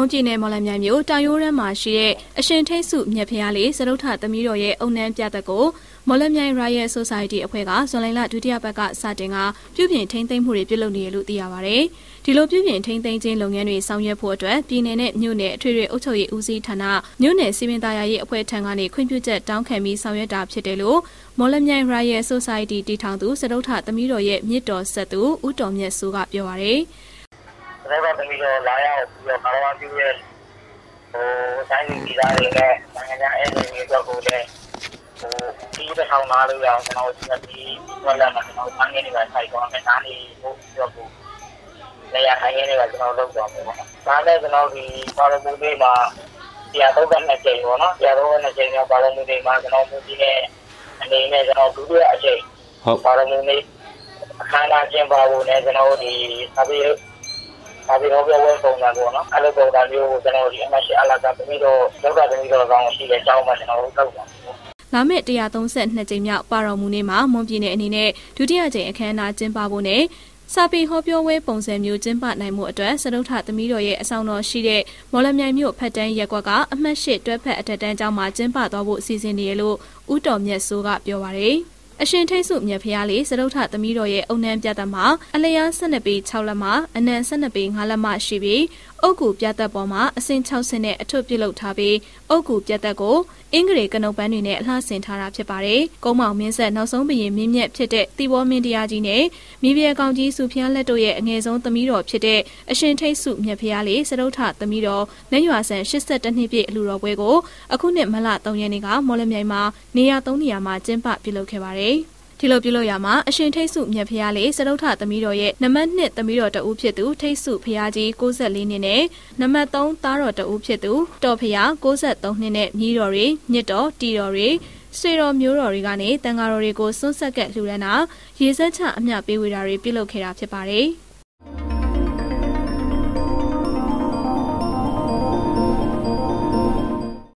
မွန်ပြည်နယ်မော်လမြိုင်မြို့တာယိုးရမ်းမှာရှိတဲ့အရှင်ထိတ်စုမြက်ဖျားလေးစရုထသမီးတော်ရဲ့အုံနှန်းပြသက်ကိုမော်လမြိုင် Royal Society အဖွဲ့ကဇွန်လလဒုတိယပတ်ကစတင်ကပြုပြင်ထိန်းသိမ်းမှုတွေပြုလုပ်နေရလို့သိရပါဗျ။ဒီလိုပြုပြင်ထိန်းသိမ်းခြင်းလုပ်ငန်းတွေဆောင်ရွက်ဖို့အတွက်ပြည်내နဲ့မြို့နယ်အထွေထွေအုပ်ချုပ်ရေးဦးစီးဌာနမြို့နယ်စီမံသားရေးအဖွဲ့ထံကနေခွင့်ပြုချက်တောင်းခံပြီးဆောင်ရွက်တာဖြစ်တယ်လို့မော်လမြိုင် Royal Society တည်ထောင်သူစရုထသမီးတော်ရဲ့မြစ်တော်ဆက်သူဦးတော်မြတ်စိုးကပြောပါဗျ။ ကျွန်တော်တို့သမီးတို့လာရောက်ပြီးတော့ကာရဝပြုရဲ့ဟိုတိုင်းပြည်သားတွေနဲ့နိုင်ငံခြားအဲ့ဒီတွေတော့ကိုလည်းဟိုဒီတစ်ထောင်လာလို့ရအောင်ကျွန်တော်ဒီဒီဝလာမှာကျွန်တော်အငင်းတွေကဆိုင်တော့မယ်နားလေးဟိုပြောဖို့နေရာထိုင်ရင်းတွေကကျွန်တော်လုပ်တော့မယ်ပေါ့။ဒါနဲ့ကျွန်တော်ဒီပါရမူလေးမှာတရားထုတ်တဲ့နှစ်ချိန်ပေါ့နော်။တရားထုတ်တဲ့နှစ်ချိန်ကပါရမူလေးမှာကျွန်တော်မူကြီးနဲ့အနေနဲ့ကျွန်တော်ဒုတိယအချိန်ဟုတ်ပါရမူလေးအခမ်းအနားကျင်းပဖို့နဲ့ကျွန်တော်ဒီအပိ ဒါပြီးတော့ပြောဝဲပုံစံပေါ့နော်အဲ့လိုပုံစံမျိုးကိုကျွန်တော်ဒီအမရှိအလာကသမီးတို့လောက်တာသမီးတို့ကောင်းရှိတဲ့အကြောင်းမှကျွန်တော်တို့လောက်ပါလာမယ့်132ကြိမ်မြောက်ပါတော်မူနေ့မှာမွန်ပြည်နယ်အနေနဲ့ဒုတိယကြိမ်အခမ်းအနားကျင်းပဖို့နဲ့စာပေဟောပြောဝဲပုံစံမျိုးကျင်းပနိုင်မှုအတွက်စရုထသမီးတော်ရဲ့အဆောင်တော်ရှိတဲ့မော်လမြိုင်မြို့ဖက်တန်းရက်ကွက်ကအမှတ်၈တွဲဖက်အထက်တန်းကျောင်းမှာကျင်းပသွားဖို့အစီအစဉ်နေရလို့ဦးတော်မြတ်စိုးကပြောပါရယ်။ အရှင်ထိတ်စုမြတ်ဖျားလေးစရုထသမီးတော်ရဲ့အုံနှံပြတ်မှာအလျား12ပေ6လက်မှအနံ12ပေ5လက်မှရှိပြီးအုတ်ကူပြတ်သက်ပေါ်မှာအစင်6ဆင်းနဲ့အထွတ်ပြုတ်လုပ်ထားပြီးအုတ်ကူပြတ်သက်ကိုအင်္ဂရေကနုတ်ပန်းတွေနဲ့အလှဆင်ထားတာဖြစ်ပါတယ်။ကုန်းမောင်မင်းဆက်နောက်ဆုံးဘရင်မင်းမြတ်ဖြစ်တဲ့တီဘောမင်းတရားကြီးနဲ့မိဖုရားကောင်ကြီးစုဖျားလက်တို့ရဲ့အငယ်ဆုံးသမီးတော်ဖြစ်တဲ့အရှင်ထိတ်စုမြတ်ဖျားလေးစရုထသမီးတော်လက်ရွာဆန်82နှစ်ပြည့်အလူတော်ပွဲကိုအခုနှစ်မလ3ရက်နေ့ကမော်လမြိုင်မှာနေရာ3နေရာမှာကျင်းပပြုလုပ်ခဲ့ပါတယ်။ ဒီလိုပြုလုပ်ရမှာအရှင်ထိတ်စုမြတ်ဖျားလေးစရုထသမီးတော်ရဲ့နံပါတ်1သမီးတော်တဦးဖြစ်သူထိတ်စုဖျားကြီး64နှစ်နဲ့နံပါတ်3သားတော်တဦးဖြစ်သူတော်ဖျား63နှစ်နဲ့မြီးတော်တွေညစ်တော်တီတော်တွေဆွေတော်မျိုးတော်တွေကနေတန်ဃာတော်တွေကိုစွန့်ဆက်ကလှူဒန်းတာရေစက်ချအမျှပေးဝေတာတွေပြုလုပ်ခဲ့တာဖြစ်ပါတယ်။